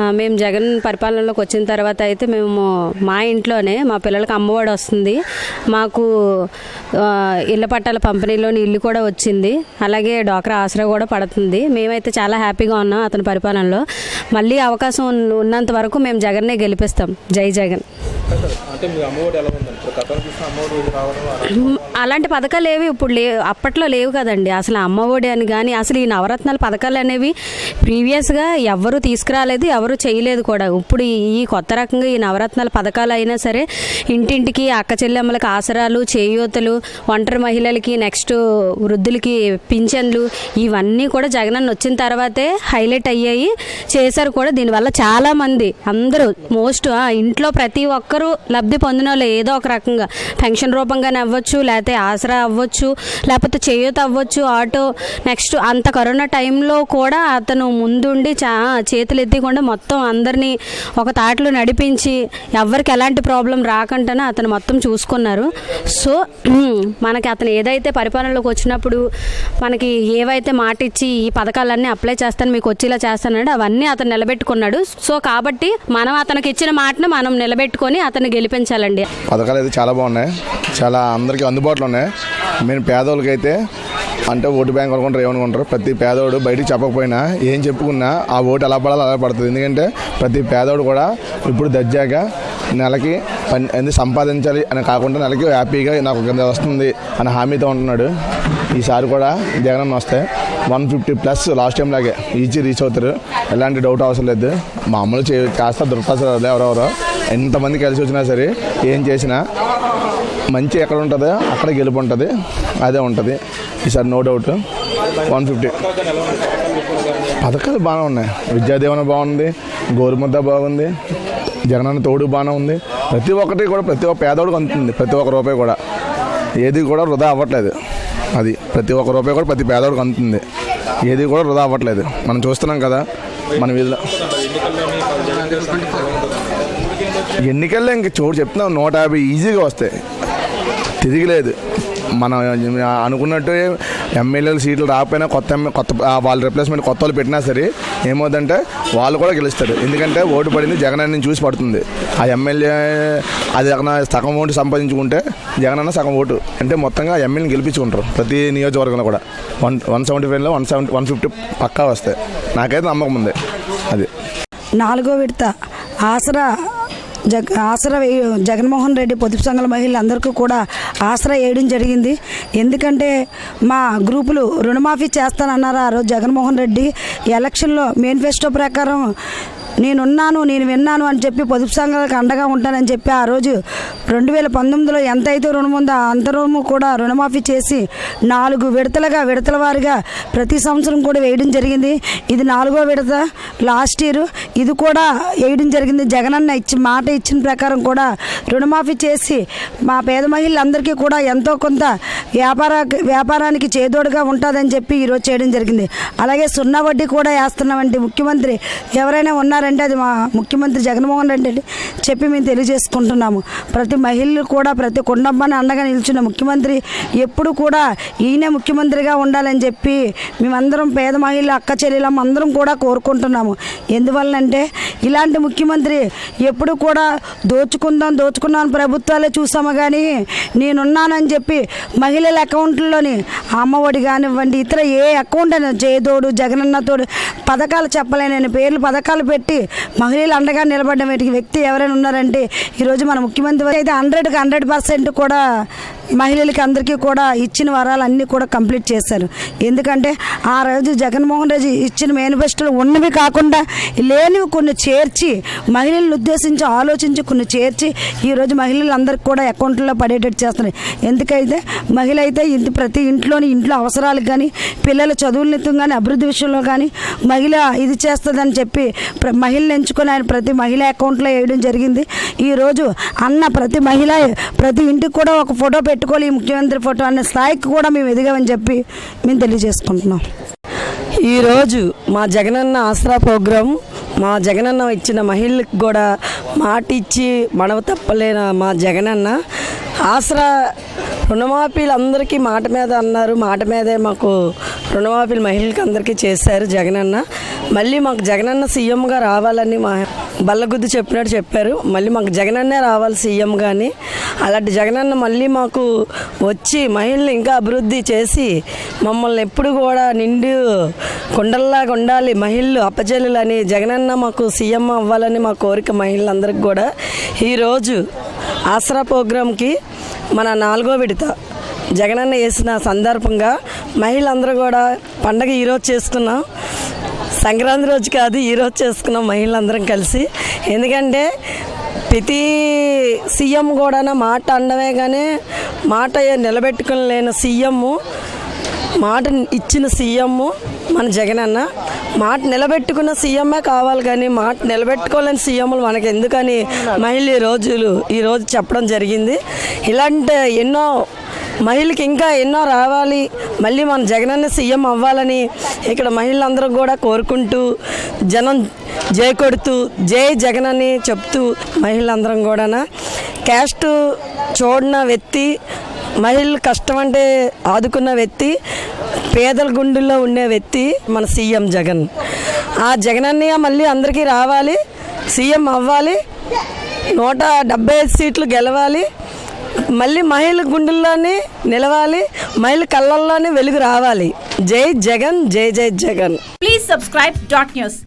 మేము జగన్ పరిపాలనలోకి వచ్చిన తర్వాత అయితే మేము మా ఇంట్లోనే మా పిల్లలకి అమ్మఒడి వస్తుంది. మాకు ఇళ్ళ పట్టాల పంపిణీలోని ఇల్లు కూడా వచ్చింది. అలాగే డాక్రా ఆసరా కూడా పడుతుంది. మేమైతే చాలా హ్యాపీగా ఉన్నాం అతని పరిపాలనలో. మళ్ళీ అవకాశం ఉన్న- ఉన్నంత వరకు మేము జగన్నే గెలిపిస్తాం. జై జగన్. అలాంటి పథకాలు ఏవి ఇప్పుడు లేవు. అప్పట్లో లేవు కదండి. అసలు అమ్మఒడి అని కానీ అసలు ఈ నవరత్నాల పథకాలు అనేవి ప్రీవియస్గా ఎవరు తీసుకురాలేదు ఎవరు చేయలేదు కూడా. ఇప్పుడు ఈ- ఈ కొత్త రకంగా ఈ నవరత్నాల పథకాలు అయినా సరే ఇంటింటికి అక్క చెల్లెమ్మలకి ఆసరాలు చేయూతలు ఒంటరి మహిళలకి నెక్స్ట్ వృద్ధులకి పింఛన్లు ఇవన్నీ కూడా జగనన్న వచ్చిన తర్వాతే హైలైట్ అయ్యాయి. చేశారు కూడా. దీనివల్ల చాలామంది అందరూ మోస్ట్ ఇంట్లో ప్రతి ఒక్కరూ లబ్ధి పొందిన వాళ్ళు ఏదో ఒక రకంగా. పెన్షన్ రూపంగానే అవ్వచ్చు లేకపోతే ఆసరా అవ్వచ్చు లేకపోతే చేయూత అవ్వచ్చు ఆటో నెక్స్ట్ అంత కరోనా టైంలో కూడా అతను ముందుండి చా చేతులు ఎత్తికుండా మొత్తం అందరినీ ఒక తాటలో నడిపించి ఎవరికి ఎలాంటి ప్రాబ్లం రాకుండానే అతను మొత్తం చూసుకున్నారు. సో మనకి అతను ఏదైతే పరిపాలనలోకి వచ్చినప్పుడు మనకి ఏవైతే మాట ఇచ్చి ఈ పథకాలన్నీ అప్లై చేస్తాను మీకు వచ్చేలా చేస్తానంటే అవన్నీ అతను నిలబెట్టుకున్నాడు. సో కాబట్టి మనం అతనికి ఇచ్చిన మాటను మనం నిలబెట్టుకొని అతన్ని గెలిపించాలండి. పథకాలు అయితే చాలా బాగున్నాయి. చాలా అందరికీ అందుబాటులో ఉన్నాయి. మేము పేదోళ్ళకి అయితే అంటే ఓటు బ్యాంక్ అనుకుంటారు ఏమనుకుంటారు? ప్రతి పేదోడు బయటికి చెప్పకపోయినా ఏం చెప్పుకున్నా ఆ ఓటు ఎలా పడాలో అలా పడుతుంది. ఎందుకంటే ప్రతి పేదోడు కూడా ఇప్పుడు దర్జాగా నెలకి పని ఎందుకు సంపాదించాలి అని కాకుండా నెలకి హ్యాపీగా నాకు కింద వస్తుంది అని హామీతో ఉంటున్నాడు. ఈసారి కూడా జగనన్న వస్తే one fifty plus last time లాగే ఈజీ రీచ్ అవుతారు. ఎలాంటి డౌట్ అవసరం లేదు. మామూలు చే కాస్త దుర్పాసరాలు ఎవరెవరో ఎంతమంది కలిసి వచ్చినా సరే ఏం చేసినా మంచి ఎక్కడ ఉంటుందో అక్కడ గెలుపు ఉంటుంది. అదే ఉంటుంది. ఈసారి నో డౌట్. One fifty. పథకాలు బాగానే ఉన్నాయి. విద్యాదీవన బాగుంది. గోరుముద్ద బాగుంది. జగనన్న తోడు బాగానే ఉంది. ప్రతి ఒక్కటి కూడా ప్రతి ఒక్క పేదోడికి అందుతుంది. ప్రతి ఒక్క రూపాయి కూడా. ఏది కూడా వృధా అవ్వట్లేదు. అది ప్రతి ఒక్క రూపాయి కూడా ప్రతి పేదోడికి అందుతుంది. ఏది కూడా వృధా అవ్వట్లేదు. మనం చూస్తున్నాం కదా మన వీధిలో ఎన్నికల్లో ఇంక చోటు చెప్తున్నాం. నూట యాభై ఈజీగా వస్తాయి. తిరిగిలేదు మనం అనుకున్నట్టు ఎమ్మెల్యేలు సీట్లు రాకపోయినా కొత్త కొత్త వాళ్ళ రిప్లేస్మెంట్ కొత్త వాళ్ళు పెట్టినా సరే ఏమవుతుందంటే వాళ్ళు కూడా గెలుస్తారు. ఎందుకంటే ఓటు పడింది జగన్ అన్న చూసి పడుతుంది. ఆ ఎమ్మెల్యే అది జగన్ సగం ఓటు సంపాదించుకుంటే జగన్ అన్న సగం ఓటు. అంటే మొత్తంగా ఆ ఎమ్మెల్యేని గెలిపించుకుంటారు ప్రతి నియోజకవర్గంలో కూడా. వన్ వన్ సెవెంటీ ఫైవ్లో వన్ సెవెంటీ వన్ ఫిఫ్టీ పక్కా వస్తాయి. నాకైతే నమ్మకం ఉంది. అది. నాలుగో విడత ఆసరా జగ ఆసరా వేయ జగన్మోహన్ రెడ్డి పొదుపు సంఘాల మహిళలందరికీ కూడా ఆసరా వేయడం జరిగింది. ఎందుకంటే మా గ్రూపులు రుణమాఫీ చేస్తానన్నారు ఆ రోజు జగన్మోహన్ రెడ్డి. ఎలక్షన్లో మేనిఫెస్టో ప్రకారం నేనున్నాను నేను విన్నాను అని చెప్పి పొదుపు సంఘాలకు అండగా ఉంటానని చెప్పి ఆ రోజు రెండు వేల పంతొమ్మిదిలో ఎంత అయితే రుణం ఉందో అంత రుణము కూడా రుణమాఫీ చేసి నాలుగు విడతలుగా విడతల వారిగా ప్రతి సంవత్సరం కూడా వేయడం జరిగింది. ఇది నాలుగో విడత. లాస్ట్ ఇయర్ ఇది కూడా వేయడం జరిగింది. జగనన్న ఇచ్చి మాట ఇచ్చిన ప్రకారం కూడా రుణమాఫీ చేసి మా పేద మహిళలందరికీ కూడా ఎంతో కొంత వ్యాపార వ్యాపారానికి చేదోడుగా ఉంటుందని చెప్పి ఈరోజు చేయడం జరిగింది. అలాగే సున్నా వడ్డీ కూడా వేస్తున్నామండి. ముఖ్యమంత్రి ఎవరైనా ఉన్నారంటే అది మా ముఖ్యమంత్రి జగన్మోహన్ రెడ్డి అని చెప్పి మేము తెలియజేసుకుంటున్నాము. ప్రతి మహిళలు కూడా ప్రతి కుటుంబాన్ని అండగా నిల్చున్న ముఖ్యమంత్రి ఎప్పుడు కూడా ఈయనే ముఖ్యమంత్రిగా ఉండాలని చెప్పి మేమందరం పేద మహిళలు అక్క చెల్లెలం అందరం కూడా కోరుకుంటున్నాము. ఎందువల్లంటే ఇలాంటి ముఖ్యమంత్రి ఎప్పుడు కూడా దోచుకుందాం దోచుకున్నాను ప్రభుత్వాలే చూసాము కానీ నేనున్నానని చెప్పి మహిళల అకౌంట్లోని అమ్మఒడి కానివ్వండి ఇతర ఏ అకౌంట్ అయినా జయదోడు జగనన్నతోడు పథకాలు చెప్పలేనని పేర్లు పథకాలు పెట్టి మహిళలు అండగా నిలబడ్డ వ్యక్తి ఎవరైనా ఉన్నారంటే ఈరోజు మన ముఖ్యమంత్రి అయితే హండ్రెడ్కి హండ్రెడ్ పర్సెంట్ కూడా మహిళలకి అందరికీ కూడా ఇచ్చిన వరాలు అన్నీ కూడా కంప్లీట్ చేశారు. ఎందుకంటే ఆ రోజు జగన్మోహన్ రెడ్డి ఇచ్చిన మేనిఫెస్టోలు ఉన్నవి కాకుండా లేనివి కొన్ని చేర్చి మహిళలను ఉద్దేశించి ఆలోచించి కొన్ని చేర్చి ఈరోజు మహిళలందరికీ కూడా అకౌంట్లో పడేటట్టు చేస్తున్నాయి. ఎందుకైతే మహిళ అయితే ఇంటి ప్రతి ఇంట్లోని ఇంట్లో అవసరాలకు కానీ పిల్లల చదువుల కానీ అభివృద్ధి విషయంలో కానీ మహిళ ఇది చేస్తుందని చెప్పి ప్ర- మహిళను ఎంచుకొని ఆయన ప్రతి మహిళ అకౌంట్లో వేయడం జరిగింది. ఈరోజు అన్న ప్రతి మహిళ ప్రతి ఇంటికి కూడా ఒక ఫోటో పెట్టుకోవాలి ఈ ముఖ్యమంత్రి ఫోటో అనే స్థాయికి కూడా మేము ఎదిగామని చెప్పి మేము తెలియజేసుకుంటున్నాం. ఈరోజు మా జగనన్న ఆసరా ప్రోగ్రాం మా జగనన్న ఇచ్చిన మహిళలకు కూడా మాట ఇచ్చి మనవ తప్పలేన మా జగనన్న. ఆసరా రుణమాఫీలు అందరికీ మాట మీద అన్నారు. మాట మీదే మాకు రుణమాఫీలు మహిళలకు అందరికీ చేశారు జగనన్న. మళ్ళీ మాకు జగనన్న సీఎంగా రావాలని మా బల్లగుద్ది చెప్పినట్టు చెప్పారు. మళ్ళీ మాకు జగనన్నే రావాలి సీఎం కానీ అలాంటి జగనన్న మళ్ళీ మాకు వచ్చి మహిళలు ఇంకా అభివృద్ధి చేసి మమ్మల్ని ఎప్పుడు కూడా నిండు కుండల్లాగా ఉండాలి. మహిళలు అప్పచెల్లులని జగనన్న మాకు సీఎం అవ్వాలని మా కోరిక మహిళలందరికీ కూడా. ఈరోజు ఆసరా ప్రోగ్రాంకి మన నాలుగో విడత. జగనన్న వేసిన సందర్భంగా మహిళలందరూ కూడా పండగ ఈరోజు చేసుకున్నాం సంక్రాంతి రోజు కాదు ఈరోజు చేసుకున్నాం మహిళలందరం కలిసి ఎందుకంటే ప్రతి సీఎం కూడా మాట అండమే కానీ మాట నిలబెట్టుకుని లేని సీఎం మాట ఇచ్చిన సీఎం మన జగన్ అన్న మాట నిలబెట్టుకున్న సీఎంఏ కావాలి కానీ మాట నిలబెట్టుకోలేని సీఎంలు మనకి ఎందుకని మహిళ ఈ రోజులు ఈరోజు చెప్పడం జరిగింది. ఇలాంటి ఎన్నో మహిళకి ఇంకా ఎన్నో రావాలి. మళ్ళీ మన జగనన్న సీఎం అవ్వాలని ఇక్కడ మహిళలందరూ కూడా కోరుకుంటూ జనం జై కొడుతూ జై జగన్ అని చెప్తూ మహిళలందరం కూడా క్యాస్ట్ చూడన వ్యక్తి మహిళలు కష్టం అంటే ఆదుకున్న వ్యక్తి పేదల గుండెల్లో ఉండే వ్యక్తి మన సీఎం జగన్. ఆ జగన్ అన్నయ్య మళ్ళీ అందరికీ రావాలి సీఎం అవ్వాలి నూట డెబ్బై ఐదు సీట్లు గెలవాలి మళ్ళీ మహిళ గుండెల్లోనే నిలవాలి మహిళ కళ్ళల్లోనే వెలుగు రావాలి. జై జగన్ జై జై Jagan. Please subscribe dot news